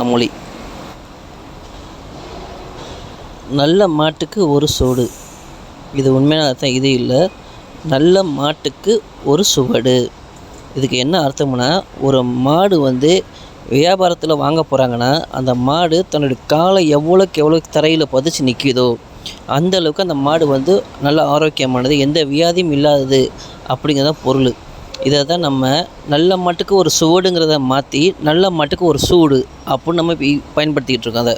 பழமொழி நல்ல மாட்டுக்கு ஒரு சோடு. இது உண்மையான அர்த்தம் இது இல்லை. நல்ல மாட்டுக்கு ஒரு சுவடு. இதுக்கு என்ன அர்த்தம்னா ஒரு மாடு வந்து வியாபாரத்தில் வாங்க போகிறாங்கன்னா அந்த மாடு தன்னுடைய காலை எவ்வளோக்கு எவ்வளோ தரையில் பதிச்சு நிற்கிதோ அந்த அளவுக்கு அந்த மாடு வந்து நல்ல ஆரோக்கியமானது எந்த வியாதியும் இல்லாதது அப்படிங்கிறது தான் பொருள். இதை தான் நம்ம நல்ல மாட்டுக்கு ஒரு சுவடுங்கிறத மாற்றி நல்ல மாட்டுக்கு ஒரு சூடு அப்படின்னு நம்ம பயன்படுத்திக்கிட்டு இருக்கோம் அதை.